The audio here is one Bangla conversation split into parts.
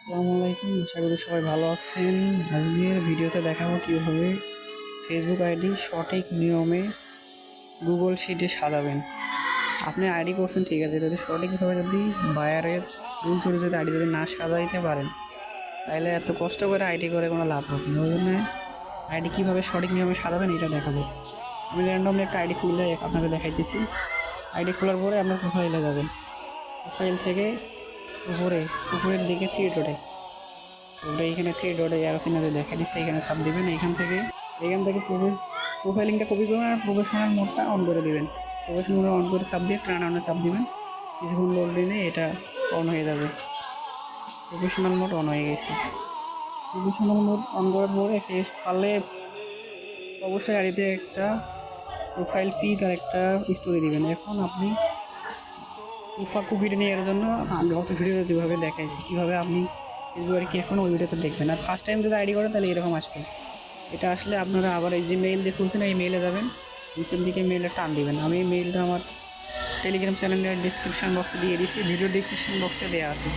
আসসালামু আলাইকুম, আশা করি সবাই ভালো আছেন। আজকের ভিডিওতে দেখাবো কীভাবে ফেসবুক আইডি সঠিক নিয়মে গুগল শিটে সাজাবেন। আপনি আইডি করছেন, ঠিক আছে। যদি সঠিকভাবে যদি বায়ারের রুলস অনুযায়ী আইডি যদি না সাজাইতে পারেন, তাহলে এত কষ্ট করে আইডি করে কোনো লাভ হবে না। ওই জন্য আইডি কীভাবে সঠিক নিয়মে সাজাবেন, এটা দেখাবো। আমি র্যান্ডমলি একটা আইডি খুললে আপনাকে দেখাইতেছি। আইডি খোলার পরে আপনার প্রোফাইলে যাবেন। প্রোফাইল থেকে উপরে, উপরের দিকে থ্রি ডটে ওটা এখানে থ্রি ডটে চিহ্নতে দেখা দিচ্ছে এখানে চাপ দিবেন, এখান থেকে। এখান থেকে প্রোফাইলিংটা কপি করবেন আর প্রফেশনাল মোডটা অন করে দেবেন। প্রফেশনাল মোড অন করে চাপ দিয়ে টান আনে চাপ দিবেন। কিছুক্ষণ লোড দিলে এটা অন হয়ে যাবে। প্রফেশনাল মোড অন হয়ে গেছে। প্রফেশনাল মোড অন করার পরে ফেস পারলে অবশ্যই গাড়িতে একটা প্রোফাইল পিক আর একটা স্টোরি দিবেন। এখন আপনি উফা কুকিটা নেওয়ার জন্য আমি গত ভিডিওতে যেভাবে দেখাইছি, কীভাবে আপনি ফেসবুকে কি এখন ওই ভিডিওতে দেখবেন? আর ফার্স্ট টাইম যদি আইডি করেন তাহলে এরকম আসবে। এটা আসলে আপনারা আবার এই যে মেইল দিয়ে খুলছেন, এই মেইলে যাবেন। নিচের দিকে মেইলে টান দিবেন। আমি এই মেইলটা আমার টেলিগ্রাম চ্যানেলের ডিসক্রিপশন বক্সে দিয়ে দিয়েছি ভিডিও ডিসক্রিপশন বক্সে দেওয়া আছে।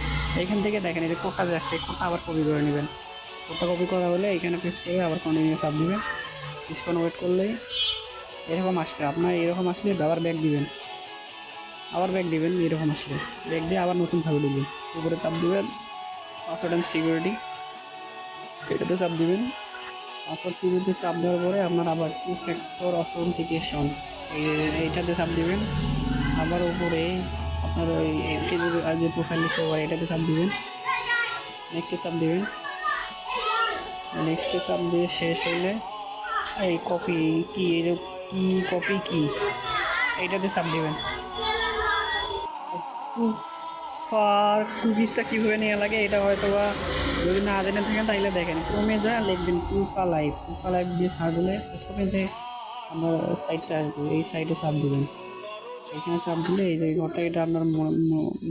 এখান থেকে দেখেন, এই যে যাচ্ছে কোডটা আবার কপি করে নেবেন। কোডটা কপি করা হলে এখানে পেস্ট করে আবার কন্টিনিউ চাপ দিবেন। কিছুক্ষণ ওয়েট করলেই এরকম আসবে। আপনার এরকম আসলে আবার ব্যাগ দিবেন। আবার ব্যাগ দিবেন এরকম আসলে। ব্যাগ দিয়ে আবার নতুন ভাবে দিবেন। উপরে চাপ দেবেন পাসওয়ার্ড অ্যান্ড সিকিউরিটি এটাতে চাপ দেবেন। পাসওয়ার্ড সিকিউরিটি চাপ দেওয়ার পরে আপনার আবার টু ফ্যাক্টর অথেন্টিকেশন এই এইটাতে চাপ দেবেন। আবার উপরে আপনার ওই ফেসবুক যে প্রোফাইল শো এটাতে চাপ দেবেন। নেক্সটে চাপ দিবেন। নেক্সটে চাপ দিয়ে শেষ হইলে, এই কপি কি কি কপি কি, এইটাতে চাপ দিবেন। কুকিজটা কীভাবে নেওয়া লাগে এটা হয়তো বা যদি না জেনে থাকেন তাইলে দেখেন। কমে যা লিখবেন কুফা লাইভ কুফা লাইফ দিয়ে সার্চ দিলে প্রথমে যে আমার সাইটটা আসবে এই সাইডে চাপ দেবেন। এখানে চাপ দিলে এই যে ঘরটা এটা আপনার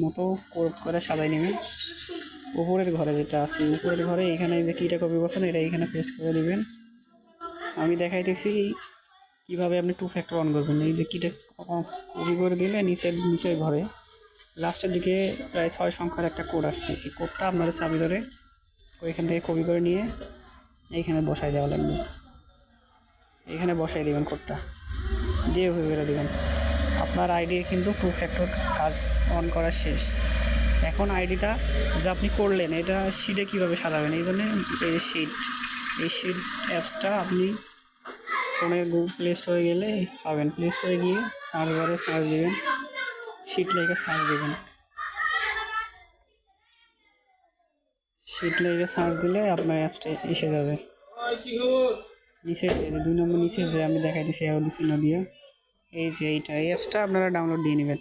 মতো করে সাজাই নেবেন। উপরের ঘরে যেটা আছে, উপরের ঘরে এখানে যে কীটা কপি করছেন এটা এখানে পেস্ট করে দেবেন। আমি দেখাইতেছি কীভাবে আপনি টু ফ্যাক্টর অন করবেন। এই যে কীটা কপি করে দিলে নিচের নিচের ঘরে লাস্টের দিকে প্রায় ছয় সংখ্যার একটা কোড আসছে। এই কোডটা আপনারা চাবি ধরে ওইখান থেকে কপি করে নিয়ে এইখানে বসাই দেওয়া লাগবে। এখানে বসাই দেবেন কোডটা দিয়ে বেরো দেবেন। আপনার আইডির কিন্তু টু ফ্যাক্টর কাজ অন করা শেষ। এখন আইডিটা যে আপনি করলেন, এটা শিটে কীভাবে সাজাবেন? এই জন্য এই শিট এই শিট অ্যাপসটা আপনি ফোনের গুগল প্লে স্টোরে গেলে পাবেন। প্লে স্টোরে গিয়ে সার্চ বারে সার্চ দেবেন। শিট লেগে সার্চ দেবেন শিট লেগে সার্চ দিলে আপনার অ্যাপসটা এসে যাবে। নিচে দুই নম্বর নিচে যে আমি দেখাই দিচ্ছি অ্যারো চিহ্ন দিয়ে এই যে এইটা, এই অ্যাপসটা আপনারা ডাউনলোড দিয়ে নেবেন।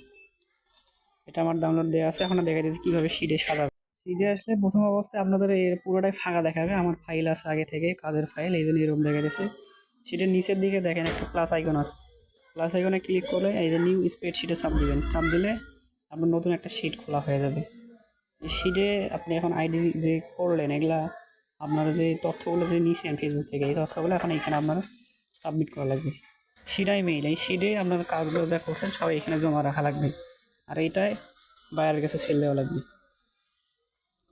এটা আমার ডাউনলোড দেওয়া আছে, এখন দেখাই দিচ্ছি কীভাবে শিটে সাজাবে। শিটে আসলে প্রথম অবস্থায় আপনাদের এর পুরোটাই ফাঁকা দেখাবে, আমার ফাইল আছে আগে থেকে, কাজের ফাইল এই জন্য এরকম দেখা যাচ্ছে শিটের নিচের দিকে দেখেন একটা প্লাস আইকন আছে। প্লাস আইকনে ক্লিক করে এই যে নিউ স্প্রেড শিটে চাপ দিবেন। চাপ দিলে আপনার নতুন একটা শিট খোলা হয়ে যাবে। এই শিটে আপনি এখন আইডি যে করলেন, এগুলা আপনারা যে তথ্যগুলো যে নিয়েছেন ফেসবুক থেকে, এই তথ্যগুলো এখন এখানে আপনার সাবমিট করা লাগবে। শিটাই মেইল এই শিটে আপনার কাজগুলো যা করছেন সব এখানে জমা রাখা লাগবে। আর এইটাই বাইরের কাছে ছেড়ে দেওয়া লাগবে।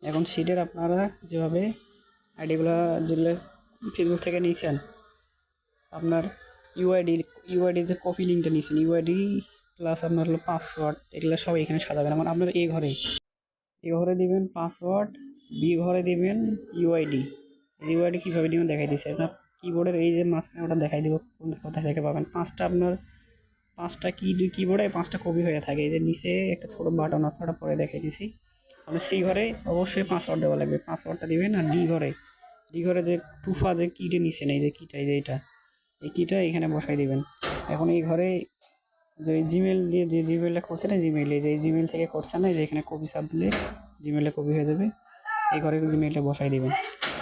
এখন শিটের আপনারা যেভাবে আইডিগুলো যেগুলো ফেসবুক থেকে নিয়েছেন, আপনার ইউআইডি ইউআইডি যে কপি লিঙ্কটা নিয়েছেন ইউআইডি প্লাস আপনার হলো পাসওয়ার্ড এগুলো সব এখানে সাজাবেন। আমার আপনার এ ঘরে এ ঘরে দেবেন পাসওয়ার্ড বি ঘরে দিবেন ইউআইডি ইউআইডি কীভাবে দিবেন দেখাই দিচ্ছে। আপনার কিবোর্ডের এই যে মাঝখানে ওটা দেখাই দিব কোথায় থেকে পাবেন। পাঁচটা আপনার, পাঁচটা কি দুই কিবোর্ডে পাঁচটা কপি হয়ে থাকে। এই যে নিচে একটা ছোটো বাটন আছে, ওটা পরে দেখাই দিছি আপনার সি ঘরে অবশ্যই পাসওয়ার্ড দেওয়া লাগবে। পাসওয়ার্ডটা দিবেন আর ডি ঘরে। ডি ঘরে যে টুফা যে কিটে নিচ্ছেন এই যে কিটা এই যে এইটা এই কিটা এখানে বসাই দিবেন। এখন এই ঘরে যে জিমেল দিয়ে যে জিমেলটা করছেন, এই জিমেল এই যে জিমেল থেকে করছেন না যে এখানে কপি সাপ দিলে জিমেলে কপি হয়ে যাবে, এই ঘরে জিমেলটা বসাই দিবেন।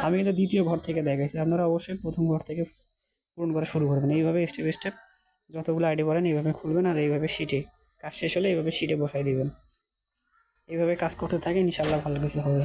আমি কিন্তু দ্বিতীয় ঘর থেকে দেখাইছি, আপনারা অবশ্যই প্রথম ঘর থেকে পূরণ করা শুরু করবেন। এইভাবে স্টেপ স্টেপ যতগুলো আইডি করেন এইভাবে খুলবেন আর এইভাবে শিটে কাজ শেষ হলে এইভাবে শিটে বসাই দিবেন। এইভাবে কাজ করতে থাকে ইনশাল্লাহ ভালো কিছু হবে।